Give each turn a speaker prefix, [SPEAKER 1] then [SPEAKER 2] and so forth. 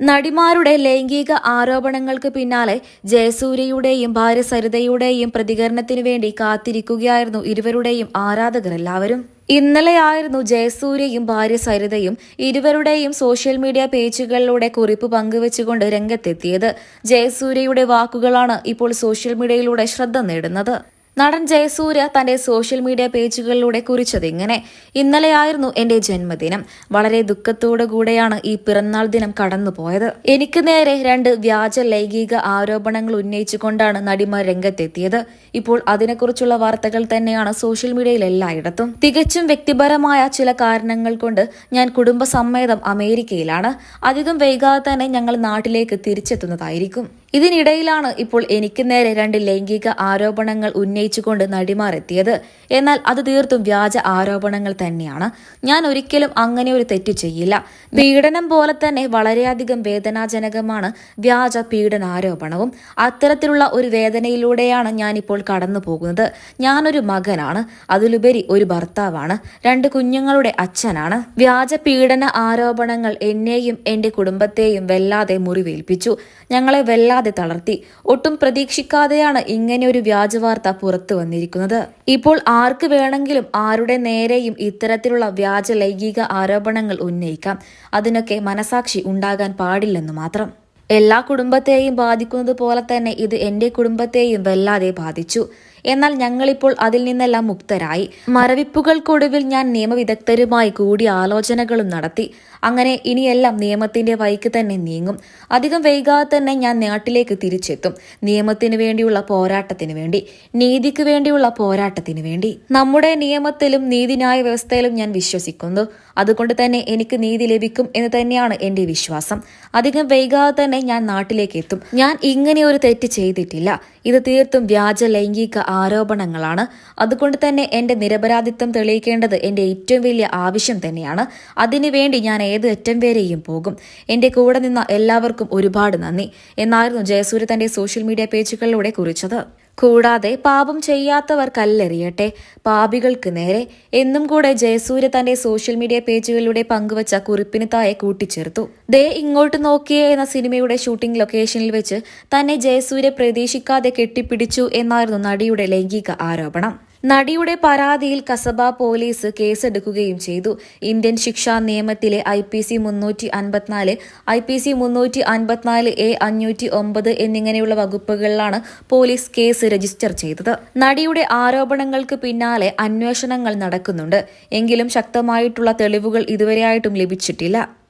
[SPEAKER 1] നടിമാരുടെ ലൈംഗിക ആരോപണങ്ങൾക്ക് പിന്നാലെ ജയസൂര്യയുടെയും ഭാര്യ സരിതയുടെയും പ്രതികരണത്തിനു വേണ്ടി കാത്തിരിക്കുകയായിരുന്നു ഇരുവരുടെയും ആരാധകർ എല്ലാവരും. ഇന്നലെയായിരുന്നു ജയസൂര്യയും ഭാര്യ സരിതയും ഇരുവരുടെയും സോഷ്യൽ മീഡിയ പേജുകളിലൂടെ കുറിപ്പ് പങ്കുവച്ചുകൊണ്ട് രംഗത്തെത്തിയത്. ജയസൂര്യയുടെ വാക്കുകളാണ് ഇപ്പോൾ സോഷ്യൽ മീഡിയയിലൂടെ ശ്രദ്ധ നേടുന്നത്. നടൻ ജയസൂര്യ തന്റെ സോഷ്യൽ മീഡിയ പേജുകളിലൂടെ കുറിച്ചത് ഇങ്ങനെ ഇന്നലെയായിരുന്നു എന്റെ ജന്മദിനം. വളരെ കൂടെയാണ് ഈ പിറന്നാൾ ദിനം കടന്നുപോയത്. എനിക്ക് നേരെ രണ്ട് വ്യാജ ലൈംഗിക ആരോപണങ്ങൾ ഉന്നയിച്ചുകൊണ്ടാണ് നടിമാർ രംഗത്തെത്തിയത്. ഇപ്പോൾ അതിനെക്കുറിച്ചുള്ള വാർത്തകൾ തന്നെയാണ് സോഷ്യൽ മീഡിയയിൽ എല്ലായിടത്തും. തികച്ചും വ്യക്തിപരമായ ചില കാരണങ്ങൾ കൊണ്ട് ഞാൻ കുടുംബസമ്മേതം അമേരിക്കയിലാണ്. അധികം വൈകാതെ തന്നെ ഞങ്ങൾ നാട്ടിലേക്ക് തിരിച്ചെത്തുന്നതായിരിക്കും. ഇതിനിടയിലാണ് ഇപ്പോൾ എനിക്ക് നേരെ രണ്ട് ലൈംഗിക ആരോപണങ്ങൾ ഉന്നയിച്ചുകൊണ്ട് നടിമാർ എത്തിയത് എന്നാൽ അത് തീർത്തും വ്യാജ ആരോപണങ്ങൾ തന്നെയാണ്. ഞാൻ ഒരിക്കലും അങ്ങനെ ഒരു തെറ്റ് ചെയ്യില്ല. പീഡനം പോലെ തന്നെ വളരെയധികം വേദനാജനകമാണ് വ്യാജ പീഡനാരോപണവും. അത്തരത്തിലുള്ള ഒരു വേദനയിലൂടെയാണ് ഞാനിപ്പോൾ കടന്നു പോകുന്നത് ഞാനൊരു മകനാണ്. അതിലുപരി ഒരു ഭർത്താവാണ്. രണ്ട് കുഞ്ഞുങ്ങളുടെ അച്ഛനാണ്. വ്യാജ പീഡന ആരോപണങ്ങൾ എന്നെയും എന്റെ കുടുംബത്തെയും വല്ലാതെ മുറിവേൽപ്പിച്ചു. ഞങ്ങളെ വല്ലാതെ തളർത്തി ഒട്ടും പ്രതീക്ഷിക്കാതെയാണ് ഇങ്ങനെ ഒരു വ്യാജവാർത്ത പുറത്തു വന്നിരിക്കുന്നത്. ഇപ്പോൾ ആർക്ക് വേണമെങ്കിലും ആരുടെ നേരെയും ഇത്തരത്തിലുള്ള വ്യാജ ലൈംഗിക ആരോപണങ്ങൾ ഉന്നയിക്കാം. അതിനൊക്കെ മനസാക്ഷി ഉണ്ടാകാൻ പാടില്ലെന്ന് മാത്രം. എല്ലാ കുടുംബത്തെയും ബാധിക്കുന്നത് പോലെ തന്നെ ഇത് എന്റെ കുടുംബത്തെയും വല്ലാതെ ബാധിച്ചു. എന്നാൽ ഞങ്ങളിപ്പോൾ അതിൽ നിന്നെല്ലാം മുക്തരായി. മരവിപ്പുകൾക്കൊടുവിൽ ഞാൻ നിയമവിദഗ്ധരുമായി കൂടി ആലോചനകളും നടത്തി. അങ്ങനെ ഇനിയെല്ലാം നിയമത്തിന്റെ വഴിക്ക് തന്നെ നീങ്ങും. അധികം വൈകാതെ തന്നെ ഞാൻ നാട്ടിലേക്ക് തിരിച്ചെത്തും. നിയമത്തിന് വേണ്ടിയുള്ള പോരാട്ടത്തിന് വേണ്ടി. നീതിക്ക് വേണ്ടിയുള്ള പോരാട്ടത്തിന് വേണ്ടി. നമ്മുടെ നിയമത്തിലും നീതിന്യായ വ്യവസ്ഥയിലും ഞാൻ വിശ്വസിക്കുന്നു. അതുകൊണ്ട് തന്നെ എനിക്ക് നീതി ലഭിക്കും എന്ന് തന്നെയാണ് എന്റെ വിശ്വാസം. അധികം വൈകാതെ തന്നെ ഞാൻ നാട്ടിലേക്ക് എത്തും. ഞാൻ ഇങ്ങനെ ഒരു തെറ്റ് ചെയ്തിട്ടില്ല. ഇത് തീർത്തും വ്യാജ ലൈംഗിക ആരോപണങ്ങളാണ്. അതുകൊണ്ട് തന്നെ എന്റെ നിരപരാധിത്വം തെളിയിക്കേണ്ടത് എന്റെ ഏറ്റവും വലിയ ആവശ്യം തന്നെയാണ്. അതിനുവേണ്ടി ഞാൻ ഏത് അറ്റം വരെയും പോകും. എന്റെ കൂടെ നിന്ന എല്ലാവർക്കും ഒരുപാട് നന്ദി. എന്നായിരുന്നു ജയസൂര്യ തന്റെ സോഷ്യൽ മീഡിയ പേജുകളിലൂടെ കുറിച്ചത്. കൂടാതെ പാപം ചെയ്യാത്തവർ കല്ലെറിയട്ടെ. പാപികൾക്ക് നേരെ എന്നും കൂടെ ജയസൂര്യ തന്റെ സോഷ്യൽ മീഡിയ പേജുകളിലൂടെ പങ്കുവച്ച കുറിപ്പിന് തായെ കൂട്ടിച്ചേർത്തു. ദേ ഇങ്ങോട്ട് നോക്കിയേ എന്ന സിനിമയുടെ ഷൂട്ടിംഗ് ലൊക്കേഷനിൽ വെച്ച് തന്നെ ജയസൂര്യ പ്രതീക്ഷിക്കാതെ കെട്ടിപ്പിടിച്ചു എന്നായിരുന്നു നടിയുടെ ലൈംഗിക ആരോപണം. നടിയുടെ പരാതിയിൽ കസബ പോലീസ് കേസെടുക്കുകയും ചെയ്തു. ഇന്ത്യൻ ശിക്ഷാ നിയമത്തിലെ ഐ പി സി മുന്നൂറ്റി അൻപത്തിനാല് ഐ പി സി മുന്നൂറ്റി അൻപത്തിനാല് എ അഞ്ഞൂറ്റി ഒമ്പത് എന്നിങ്ങനെയുള്ള വകുപ്പുകളിലാണ് പോലീസ് കേസ് രജിസ്റ്റർ ചെയ്തത്. നടിയുടെ ആരോപണങ്ങൾക്ക് പിന്നാലെ അന്വേഷണങ്ങൾ നടക്കുന്നുണ്ട്. എങ്കിലും ശക്തമായിട്ടുള്ള തെളിവുകൾ ഇതുവരെയായിട്ടും ലഭിച്ചിട്ടില്ല.